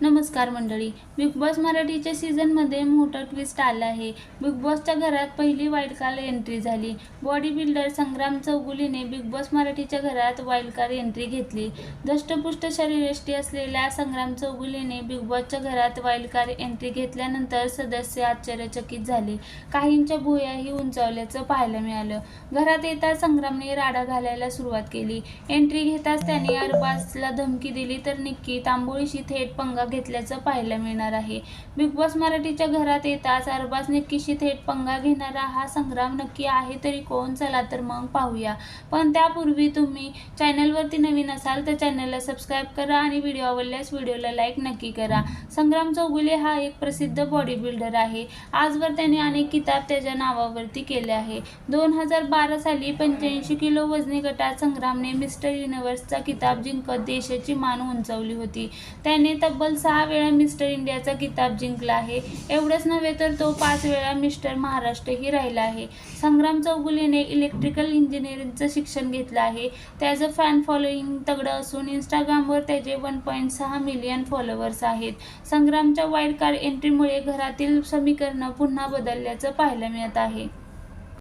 नमस्कार मंडळी big boss मराठीच्या सीझनमध्ये मोठा ट्विस्ट आलं आहे. बिग बॉसच्या घरात पहिली वाईल्ड कार्ड एंट्री झाली. बॉडी बिल्डर संग्राम चौगुलीने बिग बॉस मराठीच्या घरात वाईल्ड कार्ड एंट्री घेतली. दष्टपुष्ट शरीरयष्टी असलेल्या संग्राम चौगुलीने बिग बॉसच्या घरात वाईल्ड कार्ड एंट्री घेतल्यानंतर सदस्य आश्चर्यचकित झाले. काहींच्या भुयाही उंचावल्याचं पाहायला मिळालं. घरात येता संग्रामने राडा घालायला सुरुवात केली. एंट्री घेताच त्याने अरबाजला धमकी दिली तर निक्की तांबोळीशी थेट पंगा घेतल्याचं पाहायला मिळणार आहे. बिग बॉस मराठीच्या घरात येताच अरबाज निक्कीशी थेट पंगा घेणारा हा संग्राम नक्की आहे तरी कोण? चला तर मग पाहूया. पण त्यापूर्वी तुम्ही चॅनलवरती नवीन असाल तर चॅनलला सबस्क्राईब करा आणि व्हिडिओ आवडल्यास व्हिडिओला लाईक नक्की करा. संग्राम चौगुले हा एक प्रसिद्ध बॉडी बिल्डर आहे. आजवर त्याने अनेक किताब त्याच्या नावावरती केले आहे. दोन हजार बारा साली पंच्याऐंशी किलो वजनी गटात संग्रामने मिस्टर युनिव्हर्सचा किताब जिंकत देशाची मान उंचावली होती. त्याने तब्बल सहा वेळा मिस्टर इंडियाचा किताब जिंकला आहे. एवढंच नव्हे तर तो पाच वेळा मिस्टर महाराष्ट्रही राहिला आहे. संग्राम चौगुलेने इलेक्ट्रिकल इंजिनिअरिंगचं शिक्षण घेतलं आहे. त्याचं फॅन फॉलोईंग तगडं असून इंस्टाग्रामवर त्याचे वन पॉईंट सहा मिलियन फॉलोअर्स आहेत. संग्रामच्या वाईल्ड कार्ड एंट्रीमुळे घरातील समीकरणं पुन्हा बदलल्याचं पाहायला मिळत आहे.